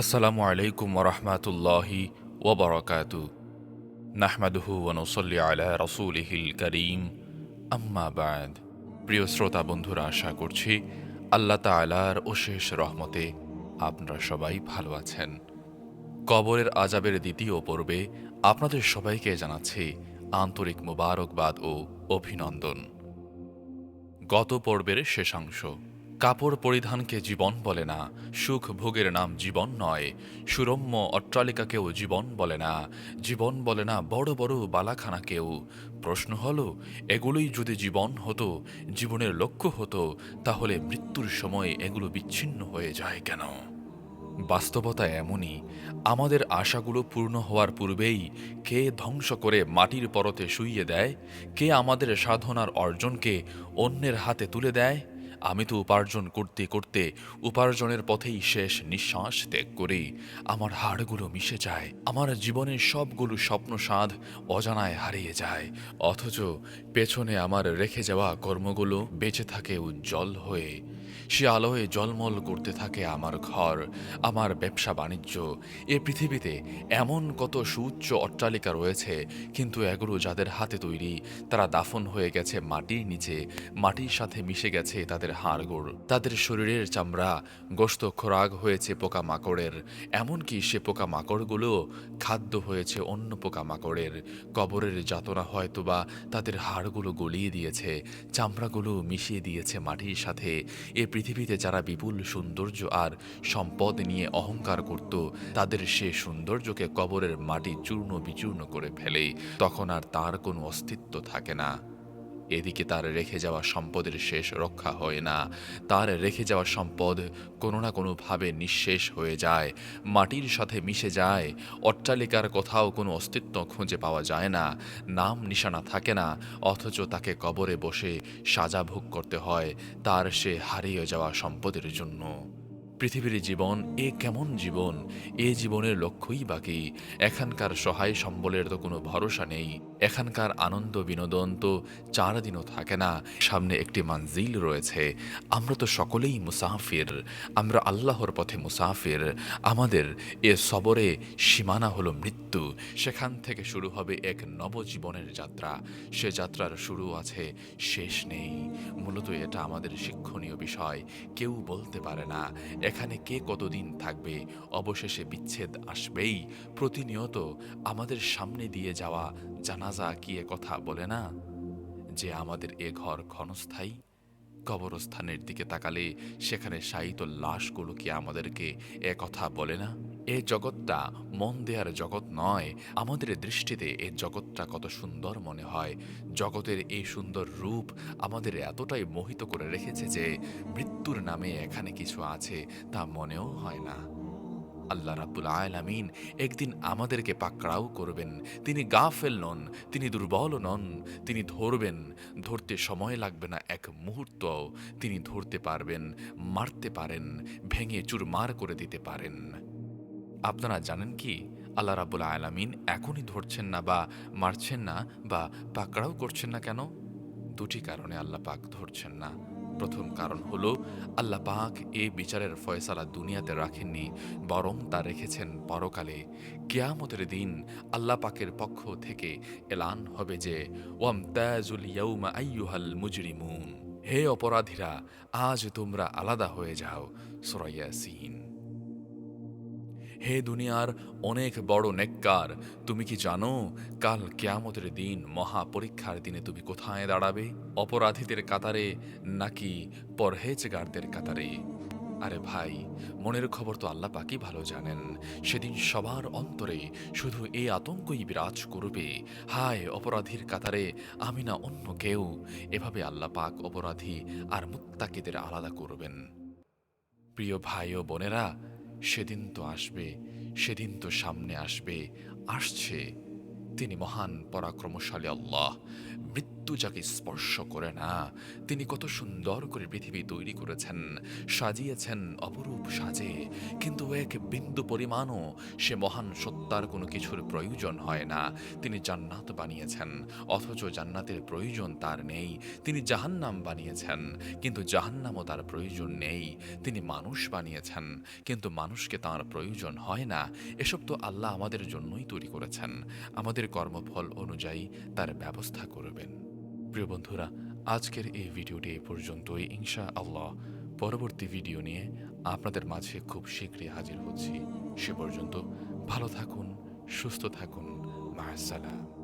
আসসালামু আলাইকুম ওরহমাতুল্লাহি ওবরকাতু নাহমাদুহু ওনসল্লি আলা রসুলিহিল করিম। আম্মা বাদ। প্রিয় শ্রোতা বন্ধুরা, আশা করছি আল্লাহ তালার অশেষ রহমতে আপনারা সবাই ভালো আছেন। কবরের আজাবের দ্বিতীয় পর্বে আপনাদের সবাইকে জানাচ্ছি আন্তরিক মোবারকবাদ ও অভিনন্দন। গত পর্বের শেষাংশ। কাপড় পরিধানকে জীবন বলে না, সুখ ভোগের নাম জীবন নয়, সুরম্য অট্টালিকাকেও জীবন বলে না, জীবন বলে না বড় বড় বালাখানাকেও। প্রশ্ন হলো, এগুলোই যদি জীবন হতো, জীবনের লক্ষ্য হতো, তাহলে মৃত্যুর সময় এগুলো বিচ্ছিন্ন হয়ে যায় কেন? বাস্তবতা এমনই, আমাদের আশাগুলো পূর্ণ হওয়ার পূর্বেই কে ধ্বংস করে মাটির পরতে শুইয়ে দেয়, কে আমাদের সাধনার অর্জনকে অন্যের হাতে তুলে দেয়? আমি তো উপার্জন করতে করতে উপার্জনের পথেই শেষ নিঃশ্বাস ত্যাগ করে। আমার হাড়গুলো মিশে যায়, আমার জীবনের সবগুলো স্বপ্ন সাধ অজানায় হারিয়ে যায়। অথচ পেছনে আমার রেখে যাওয়া কর্মগুলো বেঁচে থাকে উজ্জ্বল হয়ে সে আলোয় জলমল করতে থাকে আমার ঘর, আমার ব্যবসা বাণিজ্য। এ পৃথিবীতে এমন কত সুউচ্চ অট্টালিকা রয়েছে, কিন্তু এগুলো যাদের হাতে তৈরি, তারা দাফন হয়ে গেছে মাটির নিচে, মাটির সাথে মিশে গেছে তাদের হাড়গোড়। তাদের শরীরের চামড়া গোস্ত খোরাক হয়েছে পোকা মাকড়ের এমনকি সে পোকা মাকড়গুলো খাদ্য হয়েছে অন্য পোকা মাকড়ের কবরের যাতনা হয়তোবা তাদের হাড়গুলো গলিয়ে দিয়েছে, চামড়াগুলো মিশিয়ে দিয়েছে মাটির সাথে। এ পৃথিবীতে যারা বিপুল সৌন্দর্য আর সম্পদ নিয়ে অহংকার করত, তাদের সে সৌন্দর্যকে কবরের মাটি চূর্ণ বিচূর্ণ করে ফেলে তখন আর তার কোনো অস্তিত্ব থাকে না। এদিকে তার রেখে যাওয়া সম্পদের শেষ রক্ষা হয় না। তার রেখে যাওয়া সম্পদ কোনো না কোনোভাবে নিঃশেষ হয়ে যায়। মাটির সাথে মিশে যায়। অট্টালিকার কোথাও কোনো অস্তিত্ব খুঁজে পাওয়া যায় না। নাম নিশানা থাকে না, অথচ তাকে কবরে বসে সাজা ভোগ করতে হয়। তার সে হারিয়ে যাওয়া সম্পদের জন্য। পৃথিবীর জীবন, এ কেমন জীবন? এ জীবনের লক্ষ্যই বাকি এখানকার সহায় সম্বলের তো কোনো ভরসা নেই। এখানকার আনন্দ বিনোদন তো চার দিনও থাকে না। সামনে একটি মানজিল রয়েছে। আমরা তো সকলেই মুসাফির। আমরা আল্লাহর পথে মুসাফির। আমাদের এ সবরে সীমানা হলো মৃত্যু। সেখান থেকে শুরু হবে এক নবজীবনের যাত্রা। সে যাত্রার শুরু আছে, শেষ নেই। মূলত এটা আমাদের শিক্ষণীয় বিষয়। কেউ বলতে পারে না। এখানে কে কতদিন থাকবে? অবশেষে বিচ্ছেদ আসবেই। প্রতিনিয়ত আমাদের সামনে দিয়ে যাওয়া জানাজা কি কথা বলে না? যে আমাদের এ ঘর ক্ষণস্থায়ী, কবরস্থানের দিকে তাকালে সেখানে শায়িত লাশগুলো কি আমাদেরকে কথা বলে না? এ জগৎটা মন দেয়ার জগৎ নয়, আমাদের দৃষ্টিতে এ জগৎটা কত সুন্দর মনে হয়। জগতের এই সুন্দর রূপ আমাদের এতটাই মোহিত করে রেখেছে যে মৃত্যুর নামে এখানে কিছু আছে তা মনেও হয় না। আল্লাহ রাব্বুল আলামিন একদিন আমাদেরকে পাকড়াও করবেন। তিনি গাফেল নন, তিনি দুর্বল নন, তিনি ধরবেন। ধরতে সময় লাগবে না এক মুহূর্ত তিনি ধরতে পারবেন, মারতে পারেন, ভেঙে চুরমার করে দিতে পারেন। আপনারা জানেন কি, আল্লাহ রাব্বুল আলামিন এখনই ধরছেন না বা মারছেন না বা পাকড়াও করছেন না কেন? দুটি কারণে আল্লাহ পাক ধরছেন না। প্রথম কারণ হলো, আল্লাহ পাক এই বিচারের ফয়সালা দুনিয়াতে রাখেননি, বরং তা রেখেছেন পরকালে। কেয়ামতের দিন আল্লাহ পাকের পক্ষ থেকে এলান হবে যে ওয়াম তাজুল ইয়ৌমা আইয়ুহাল মুজরিমুন। হে অপরাধীরা, আজ তোমরা আলাদা হয়ে যাও সুরাইয়া সিন হে দুনিয়ার অনেক বড় নেককার, তুমি কি জানো কাল কেয়ামতের দিন মহা পরীক্ষার দিনে তুমি কোথায় দাঁড়াবে? অপরাধীদের কাতারে নাকি পরহেজগারদের কাতারে? আরে ভাই, মনের খবর তো আল্লাহ পাকই ভালো জানেন। সেদিন সবার অন্তরে শুধু এই আতঙ্কই বিরাজ করবে। হায়, অপরাধীর কাতারে আমি না অন্য কেউ। এভাবে আল্লাহ পাক অপরাধী আর মুত্তাকিদের আলাদা করবেন। প্রিয় ভাই ও বোনেরা সেদিন তো আসবে সেদিন তো সামনে আসবে আসছে। তিনি মহান পরাক্রমশালী আল্লাহ। মৃত্যু মৃত্যু যাকে স্পর্শ করে না, তিনি কত সুন্দর করে পৃথিবী তৈরি করেছেন, সাজিয়েছেন অপরূপ সাজে। কিন্তু এক বিন্দু পরিমাণও সে মহান সত্তার কোনো কিছুর প্রয়োজন হয় না। তিনি জান্নাত বানিয়েছেন, অথচ জান্নাতের প্রয়োজন তার নেই। তিনি জাহান্নাম বানিয়েছেন, কিন্তু জাহান্নামও তার প্রয়োজন নেই। তিনি মানুষ বানিয়েছেন, কিন্তু মানুষকে তার প্রয়োজন হয় না। এসব তো আল্লাহ আমাদের জন্যই তৈরি করেছেন। আমাদের কর্মফল অনুযায়ী তার ব্যবস্থা করবেন। প্রিয় বন্ধুরা, আজকের এই ভিডিওটি এই পর্যন্তই। ইনশা আল্লাহ পরবর্তী ভিডিও নিয়ে আপনাদের মাঝে খুব শীঘ্রই হাজির হচ্ছি। সে পর্যন্ত ভালো থাকুন, সুস্থ থাকুন। মাসালাম